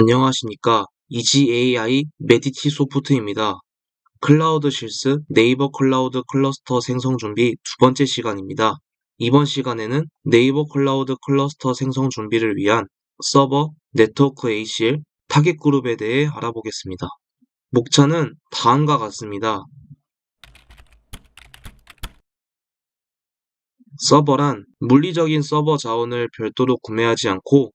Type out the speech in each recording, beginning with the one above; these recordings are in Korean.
안녕하십니까. EGAI 메디티 소프트입니다. 클라우드 실스 네이버 클라우드 클러스터 생성 준비 두 번째 시간입니다. 이번 시간에는 네이버 클라우드 클러스터 생성 준비를 위한 서버, 네트워크 ACL, 타겟 그룹에 대해 알아보겠습니다. 목차는 다음과 같습니다. 서버란 물리적인 서버 자원을 별도로 구매하지 않고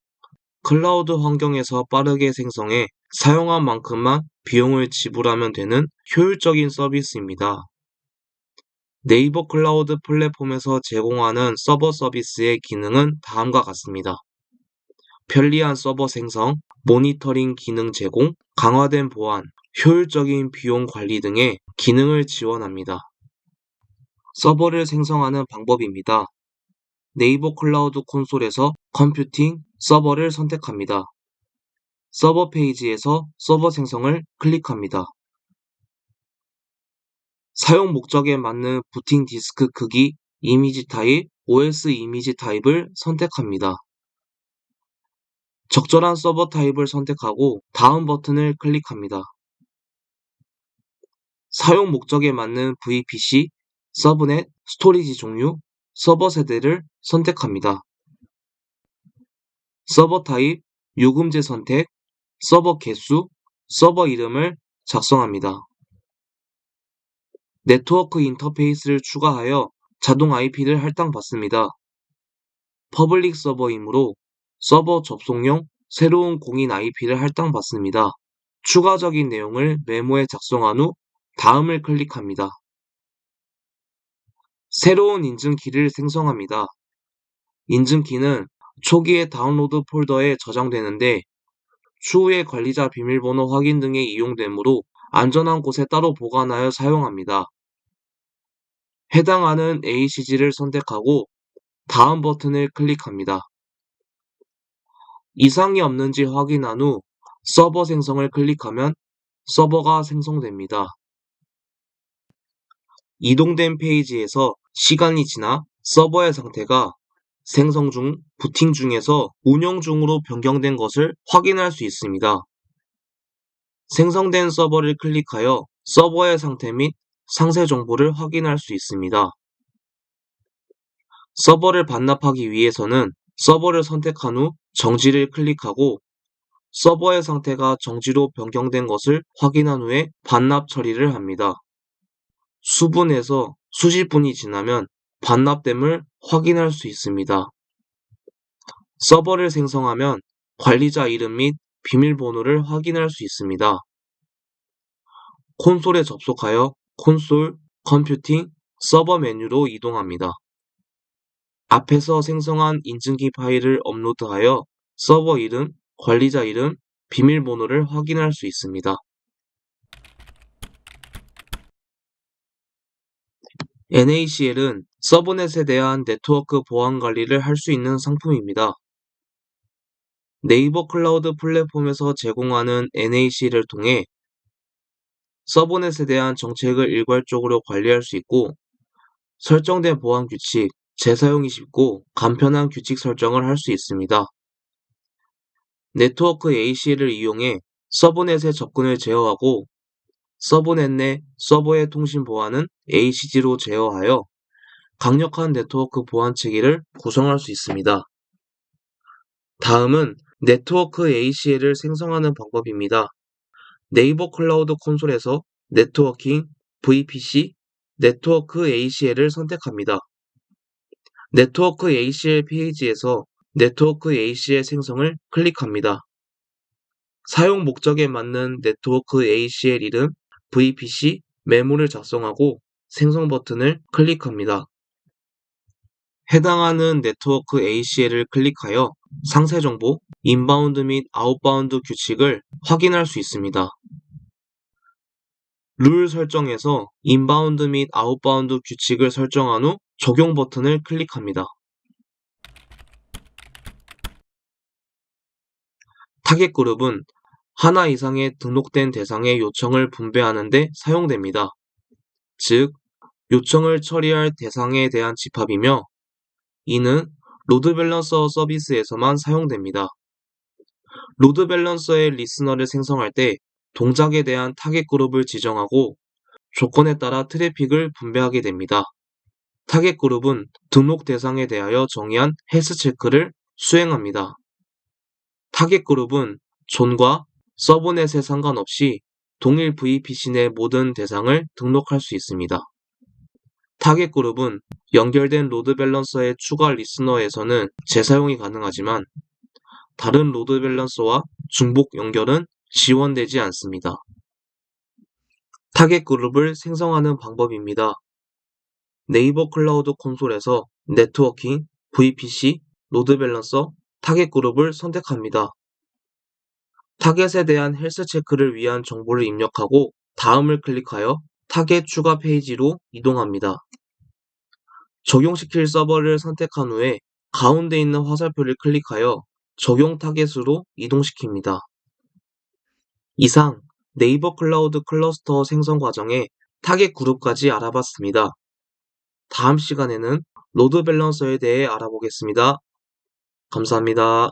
클라우드 환경에서 빠르게 생성해 사용한 만큼만 비용을 지불하면 되는 효율적인 서비스입니다. 네이버 클라우드 플랫폼에서 제공하는 서버 서비스의 기능은 다음과 같습니다. 편리한 서버 생성, 모니터링 기능 제공, 강화된 보안, 효율적인 비용 관리 등의 기능을 지원합니다. 서버를 생성하는 방법입니다. 네이버 클라우드 콘솔에서 컴퓨팅, 서버를 선택합니다. 서버 페이지에서 서버 생성을 클릭합니다. 사용 목적에 맞는 부팅 디스크 크기, 이미지 타입, OS 이미지 타입을 선택합니다. 적절한 서버 타입을 선택하고 다음 버튼을 클릭합니다. 사용 목적에 맞는 VPC, 서브넷, 스토리지 종류, 서버 세대를 선택합니다. 서버 타입, 요금제 선택, 서버 개수, 서버 이름을 작성합니다. 네트워크 인터페이스를 추가하여 자동 IP를 할당받습니다. 퍼블릭 서버이므로 서버 접속용 새로운 공인 IP를 할당받습니다. 추가적인 내용을 메모에 작성한 후 다음을 클릭합니다. 새로운 인증키를 생성합니다. 인증키는 초기에 다운로드 폴더에 저장되는데 추후에 관리자 비밀번호 확인 등에 이용되므로 안전한 곳에 따로 보관하여 사용합니다. 해당하는 ACG를 선택하고 다음 버튼을 클릭합니다. 이상이 없는지 확인한 후 서버 생성을 클릭하면 서버가 생성됩니다. 이동된 페이지에서 시간이 지나 서버의 상태가 생성 중, 부팅 중에서 운영 중으로 변경된 것을 확인할 수 있습니다. 생성된 서버를 클릭하여 서버의 상태 및 상세 정보를 확인할 수 있습니다. 서버를 반납하기 위해서는 서버를 선택한 후 정지를 클릭하고 서버의 상태가 정지로 변경된 것을 확인한 후에 반납 처리를 합니다. 수분에서 수십 분이 지나면 반납됨을 확인할 수 있습니다. 서버를 생성하면 관리자 이름 및 비밀번호를 확인할 수 있습니다. 콘솔에 접속하여 콘솔, 컴퓨팅, 서버 메뉴로 이동합니다. 앞에서 생성한 인증키 파일을 업로드하여 서버 이름, 관리자 이름, 비밀번호를 확인할 수 있습니다. NACL은 서브넷에 대한 네트워크 보안 관리를 할 수 있는 상품입니다. 네이버 클라우드 플랫폼에서 제공하는 NAC를 통해 서브넷에 대한 정책을 일괄적으로 관리할 수 있고 설정된 보안 규칙, 재사용이 쉽고 간편한 규칙 설정을 할 수 있습니다. 네트워크 ACL을 이용해 서브넷에 접근을 제어하고 서브넷 내 서버의 통신 보안은 ACG로 제어하여 강력한 네트워크 보안 체계를 구성할 수 있습니다. 다음은 네트워크 ACL을 생성하는 방법입니다. 네이버 클라우드 콘솔에서 네트워킹, VPC, 네트워크 ACL을 선택합니다. 네트워크 ACL 페이지에서 네트워크 ACL 생성을 클릭합니다. 사용 목적에 맞는 네트워크 ACL 이름, VPC, 메모를 작성하고 생성 버튼을 클릭합니다. 해당하는 네트워크 ACL을 클릭하여 상세 정보, 인바운드 및 아웃바운드 규칙을 확인할 수 있습니다. 룰 설정에서 인바운드 및 아웃바운드 규칙을 설정한 후 적용 버튼을 클릭합니다. 타겟 그룹은 하나 이상의 등록된 대상의 요청을 분배하는 데 사용됩니다. 즉, 요청을 처리할 대상에 대한 집합이며 이는 로드 밸런서 서비스에서만 사용됩니다. 로드 밸런서의 리스너를 생성할 때 동작에 대한 타겟 그룹을 지정하고 조건에 따라 트래픽을 분배하게 됩니다. 타겟 그룹은 등록 대상에 대하여 정의한 헬스 체크를 수행합니다. 타겟 그룹은 존과 서브넷에 상관없이 동일 VPC 내 모든 대상을 등록할 수 있습니다. 타겟 그룹은 연결된 로드 밸런서의 추가 리스너에서는 재사용이 가능하지만 다른 로드 밸런서와 중복 연결은 지원되지 않습니다. 타겟 그룹을 생성하는 방법입니다. 네이버 클라우드 콘솔에서 네트워킹, VPC, 로드 밸런서, 타겟 그룹을 선택합니다. 타겟에 대한 헬스 체크를 위한 정보를 입력하고 다음을 클릭하여 타겟 추가 페이지로 이동합니다. 적용시킬 서버를 선택한 후에 가운데 있는 화살표를 클릭하여 적용 타겟으로 이동시킵니다. 이상 네이버 클라우드 클러스터 생성 과정의 타겟 그룹까지 알아봤습니다. 다음 시간에는 로드 밸런서에 대해 알아보겠습니다. 감사합니다.